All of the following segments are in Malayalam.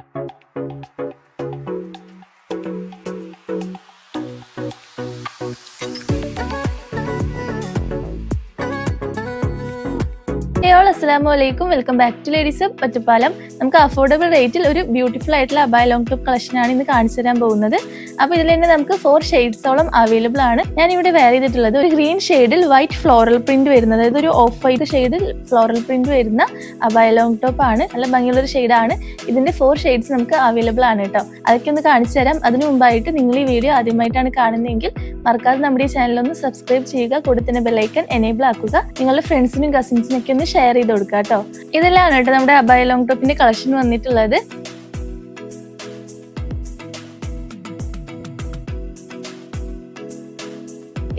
Thank you. ഹേയോൾ അസ്സാം വലൈക്കും welcome back to ladies Ottapalam നമുക്ക് അഫോർഡബിൾ റേറ്റിൽ ഒരു ബ്യൂട്ടിഫുൾ ആയിട്ടുള്ള അബായ ലോങ് ടോപ്പ് ആണ് ഇന്ന് കാണിച്ചു തരാൻ പോകുന്നത്. അപ്പോൾ ഇതിൽ തന്നെ നമുക്ക് ഫോർ ഷെയ്ഡ്സോളം അവൈലബിൾ ആണ്. ഞാൻ ഇവിടെ വെയർ ചെയ്തിട്ടുള്ളത് ഒരു ഗ്രീൻ ഷെയ്ഡിൽ വൈറ്റ് ഫ്ലോറൽ പ്രിന്റ് വരുന്നത്. അതായത് ഒരു ഓഫ് വൈറ്റ് ഷെയ്ഡിൽ ഫ്ലോറൽ പ്രിന്റ് വരുന്ന അബായ ലോങ് ടോപ്പ് ആണ്. നല്ല ഭംഗിയുള്ള ഒരു ഷെയ്ഡാണ് ഇതിന്റെ ഫോർ ഷെയ്ഡ്സ് നമുക്ക് അവൈലബിൾ ആണ് കേട്ടോ. അതൊക്കെ ഒന്ന് കാണിച്ചു തരാം. അതിനു മുമ്പായിട്ട് നിങ്ങൾ ഈ വീഡിയോ ആദ്യമായിട്ടാണ് കാണുന്നതെങ്കിൽ മറക്കാതെ നമ്മുടെ ഈ ചാനൽ ഒന്ന് സബ്സ്ക്രൈബ് ചെയ്യുക കൂടെ തന്നെ ബെല്ലൈക്കൺ എനേബിൾ ആക്കുക. നിങ്ങളുടെ ഫ്രണ്ട്സിനും കസിൻസിനും ഒക്കെ ഒന്ന് ഷെയർ ചെയ്ത് കൊടുക്കുക കേട്ടോ. ഇതെല്ലാം കേട്ടോ നമ്മുടെ അബായ ലോങ് ടോപ്പിന്റെ കളക്ഷൻ വന്നിട്ടുള്ളത്.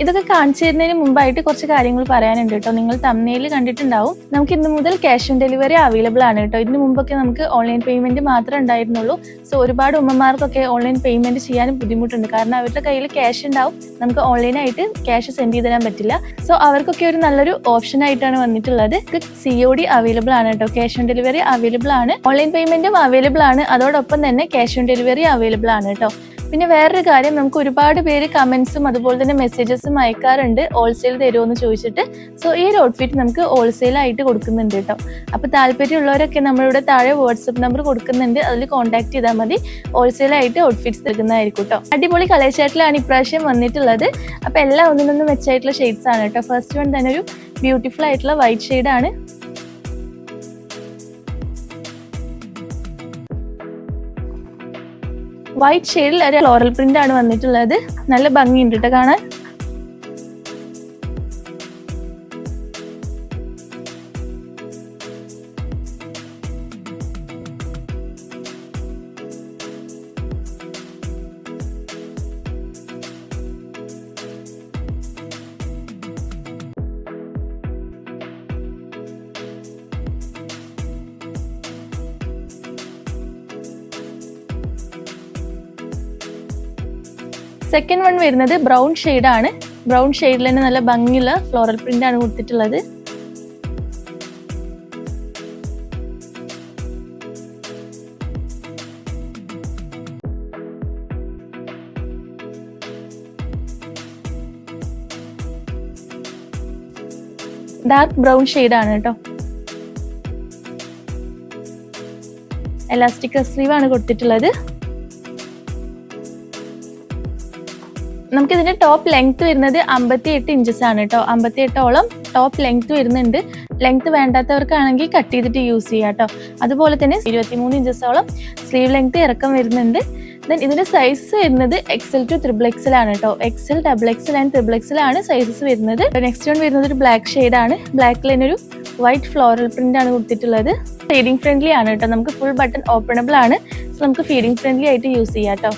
ഇതൊക്കെ കാണിച്ചു തരുന്നതിന് മുമ്പായിട്ട് കുറച്ച് കാര്യങ്ങൾ പറയാനുണ്ട് കേട്ടോ. നിങ്ങൾ തമ്മിൽ കണ്ടിട്ടുണ്ടാവും. നമുക്ക് ഇന്ന് മുതൽ ക്യാഷ് ഓൺ ഡെലിവറി അവൈലബിൾ ആണ് കേട്ടോ. ഇതിന് മുമ്പൊക്കെ നമുക്ക് ഓൺലൈൻ പേയ്മെന്റ് മാത്രമേ ഉണ്ടായിരുന്നുള്ളൂ. സോ ഒരുപാട് ഉമ്മമാർക്കൊക്കെ ഓൺലൈൻ പേയ്മെന്റ് ചെയ്യാനും ബുദ്ധിമുട്ടുണ്ട്. കാരണം അവരുടെ കയ്യിൽ ക്യാഷ് ഉണ്ടാവും. നമുക്ക് ഓൺലൈനായിട്ട് ക്യാഷ് സെൻഡ് ചെയ്ത് തരാൻ പറ്റില്ല. സോ അവർക്കൊക്കെ ഒരു നല്ലൊരു ഓപ്ഷൻ ആയിട്ടാണ് വന്നിട്ടുള്ളത്. സി ഒ ഡി അവൈലബിൾ ആണ് കേട്ടോ. ക്യാഷ് ഓൺ ഡെലിവറി അവൈലബിൾ ആണ്. ഓൺലൈൻ പേയ്മെന്റും അവൈലബിൾ ആണ്. അതോടൊപ്പം തന്നെ ക്യാഷ് ഓൺ ഡെലിവറി അവൈലബിൾ ആണ് കേട്ടോ. പിന്നെ വേറൊരു കാര്യം നമുക്ക് ഒരുപാട് പേര് കമന്റ്സും അതുപോലെ തന്നെ മെസ്സേജസും അയക്കാറുണ്ട്. ഹോൾസെയിൽ തരുമോ എന്ന് ചോദിച്ചിട്ട്. സോ ഈ ഒരു ഔട്ട്ഫിറ്റ് നമുക്ക് ഹോൾസെയിൽ ആയിട്ട് കൊടുക്കുന്നുണ്ട് കേട്ടോ. അപ്പൊ താല്പര്യമുള്ളവരൊക്കെ നമ്മളിവിടെ താഴെ വാട്സപ്പ് നമ്പർ കൊടുക്കുന്നുണ്ട്. അതിൽ കോൺടാക്ട് ചെയ്താൽ മതി. ഹോൾസെയിൽ ആയിട്ട് ഔട്ട്ഫിറ്റ്സ് നൽകുന്നതായിരിക്കും കേട്ടോ. അടിപൊളി കളേഴ്ചാറ്റിലാണ് ഇപ്രാവശ്യം വന്നിട്ടുള്ളത്. അപ്പൊ എല്ലാം ഒന്നിനൊന്നും മെച്ചായിട്ടുള്ള ഷെയ്ഡ്സ് ആണ് കേട്ടോ. ഫസ്റ്റ് വൺ തന്നെ ഒരു ബ്യൂട്ടിഫുൾ ആയിട്ടുള്ള വൈറ്റ് ഷെയ്ഡാണ് വൈറ്റ് ഷെയ്ഡിൽ ഒരു ഫ്ലോറൽ പ്രിന്റ് ആണ് വന്നിട്ടുള്ളത്. നല്ല ഭംഗിയുണ്ട് കേട്ടോ കാണാൻ. സെക്കൻഡ് വൺ വരുന്നത് ബ്രൗൺ ആണ്. ബ്രൗൺ ഷെയ്ഡിൽ തന്നെ നല്ല ഭംഗിയുള്ള ഫ്ലോറൽ പ്രിന്റ് ആണ് കൊടുത്തിട്ടുള്ളത്. ഡാർക്ക് ബ്രൗൺ ആണ് കേട്ടോ. എലാസ്റ്റിക് സ്ലീവ് ആണ് കൊടുത്തിട്ടുള്ളത്. നമുക്ക് ഇതിന്റെ ടോപ്പ് ലെങ്ത് വരുന്നത് അമ്പത്തി എട്ട് ഇഞ്ചസ് ആണ് കേട്ടോ അമ്പത്തി എട്ടോളം ടോപ്പ് ലെങ്ത് വരുന്നുണ്ട്. ലെങ്ത് വേണ്ടാത്തവർക്കാണെങ്കിൽ കട്ട് ചെയ്തിട്ട് യൂസ് ചെയ്യാം കേട്ടോ അതുപോലെ തന്നെ ഇരുപത്തിമൂന്ന് ഇഞ്ചസോളം സ്ലീവ് ലെങ്ത് ഇറക്കം വരുന്നുണ്ട്. ദെൻ ഇതിന്റെ സൈസസ് വരുന്നത് എക്സൽ ടു ത്രിബിൾ എക്സൽ ആണ് കേട്ടോ XL double XL and triple XL ആണ് സൈസസ് വരുന്നത്. നെക്സ്റ്റ് വൺ വരുന്നത് ഒരു ബ്ലാക്ക് ഷെയ്ഡ് ആണ്. ബ്ലാക്കിൽ തന്നെ ഒരു വൈറ്റ് ഫ്ലോറൽ പ്രിന്റ് ആണ് കൊടുത്തിട്ടുള്ളത്. ഫീഡിംഗ് ഫ്രണ്ട്ലി ആണ് കേട്ടോ നമുക്ക് ഫുൾ ബട്ടൺ ഓപ്പണബിൾ ആണ്. നമുക്ക് ഫീഡിംഗ് ഫ്രണ്ട്ലി ആയിട്ട് യൂസ് ചെയ്യാം കേട്ടോ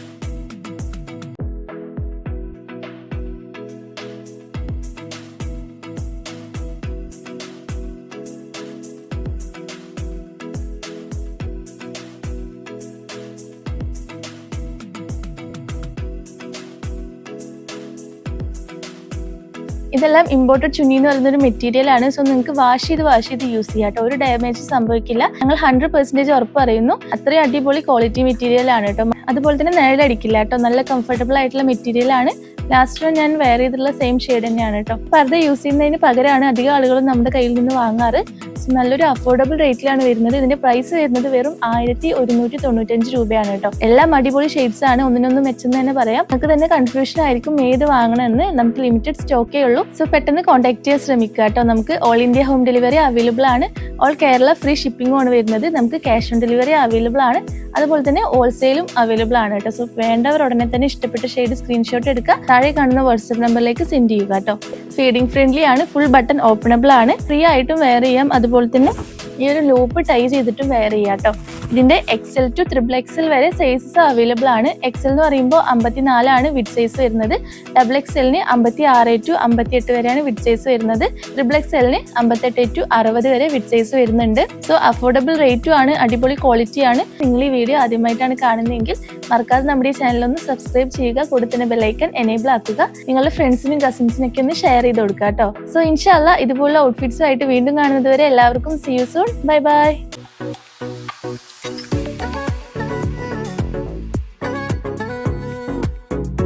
ഇതെല്ലാം ഇമ്പോർട്ടഡ് ചുന്നി എന്ന് പറയുന്ന ഒരു മെറ്റീരിയൽ ആണ്. സോ നിങ്ങൾക്ക് വാഷ് ചെയ്ത് വാഷ് ചെയ്ത് യൂസ് ചെയ്യാം കേട്ടോ. ഒരു ഡാമേജ് സംഭവിക്കില്ല. ഞങ്ങൾ ഹൺഡ്രഡ് പെർസെന്റേജ് ഉറപ്പ് പറയുന്നു. അത്രയും അടിപൊളി ക്വാളിറ്റി മെറ്റീരിയൽ ആണ് കേട്ടോ. അതുപോലെ തന്നെ നിഴലടിക്കില്ല കേട്ടോ. നല്ല കംഫർട്ടബിൾ ആയിട്ടുള്ള മെറ്റീരിയൽ ആണ്. ലാസ്റ്റ് ഞാൻ വെയർ ചെയ്തിട്ടുള്ള സെയിം ഷെയ്ഡ് തന്നെയാണ് കേട്ടോ. പർദ്ദ യൂസ് ചെയ്യുന്നതിന് പകരമാണ് അധികം ആളുകളും നമ്മുടെ കയ്യിൽ നിന്ന് വാങ്ങാറ്. നല്ലൊരു അഫോർഡബിൾ റേറ്റിലാണ് വരുന്നത്. ഇതിന്റെ പ്രൈസ് വരുന്നത് വെറും ആയിരത്തി ഒരുന്നൂറ്റി തൊണ്ണൂറ്റഞ്ച് രൂപയാണ് കേട്ടോ. എല്ലാം അടിപൊളി ഷെയ്ഡ്സ് ആണ്. ഒന്നിനൊന്നും മെച്ചെന്ന് തന്നെ പറയാം. നമുക്ക് തന്നെ കൺഫ്യൂഷൻ ആയിരിക്കും ഏത് വാങ്ങണമെന്ന്. നമുക്ക് ലിമിറ്റഡ് സ്റ്റോക്കേ ഉള്ളൂ. സോ പെട്ടെന്ന് കോൺടാക്ട് ചെയ്യാൻ ശ്രമിക്കുക കേട്ടോ. നമുക്ക് all India home delivery available ആണ്. ഓൾ കേരള ഫ്രീ ഷിപ്പിംഗും ആണ് വരുന്നത്. നമുക്ക് ക്യാഷ് ഓൺ ഡെലിവറി അവൈലബിൾ ആണ്. അതുപോലെ തന്നെ ഹോൾസെയിലും അവൈലബിൾ ആണ് കേട്ടോ. സോ വേണ്ടവർ ഉടനെ തന്നെ ഇഷ്ടപ്പെട്ട ഷെയ്ഡ് സ്ക്രീൻഷോട്ട് എടുക്കുക. താഴെ കാണുന്ന വാട്സ്ആപ്പ് നമ്പറിലേക്ക് സെൻഡ് ചെയ്യുക കേട്ടോ. ഫീഡിംഗ് ഫ്രണ്ട്ലി ആണ് ഫുൾ ബട്ടൺ ഓപ്പണബിൾ ആണ്. ഫ്രീ ആയിട്ടും വെയർ ചെയ്യാം. അതുപോലെ തന്നെ ഈ ഒരു ലൂപ്പ് ടൈ ചെയ്തിട്ടും വെയർ ചെയ്യാം കേട്ടോ ഇതിന്റെ എക്സൽ ടു ത്രിബിൾ എക്സൽ വരെ സൈസസ് അവൈലബിൾ ആണ്. എക്സൽ എന്ന് പറയുമ്പോൾ അമ്പത്തിനാലാണ് വിഡ് സൈസ് വരുന്നത്. ഡബിൾ എക്സലിന് അമ്പത്തി ആറ് ടു അമ്പത്തി എട്ട് വരെയാണ് വിഡ് സൈസ് വരുന്നത്. ട്രിപ്പിൾ എക്സലിന് അമ്പത്തെട്ട് ടു അറുപത് വരെ വിഡ് സൈസ് വരുന്നുണ്ട്. സോ അഫോർഡബിൾ റേറ്റും ആണ് അടിപൊളി ക്വാളിറ്റിയാണ് നിങ്ങൾ ഈ വീഡിയോ ആദ്യമായിട്ടാണ് കാണുന്നതെങ്കിൽ മറക്കാതെ നമ്മുടെ ഈ ചാനൽ ഒന്ന് സബ്സ്ക്രൈബ് ചെയ്യുക കൂടെ തന്നെ ബെല്ലൈക്കൺ എനേബിൾ ആക്കുക. നിങ്ങളുടെ ഫ്രണ്ട്സിനും കസിൻസിനൊക്കെ ഒന്ന് ഷെയർ ചെയ്ത് കൊടുക്കുക കേട്ടോ സോ ഇൻഷാല്ല ഇതുപോലുള്ള ഔട്ട്ഫിറ്റ്സും ആയിട്ട് വീണ്ടും കാണുന്നത് വരെ എല്ലാവർക്കും സി യു Bye bye.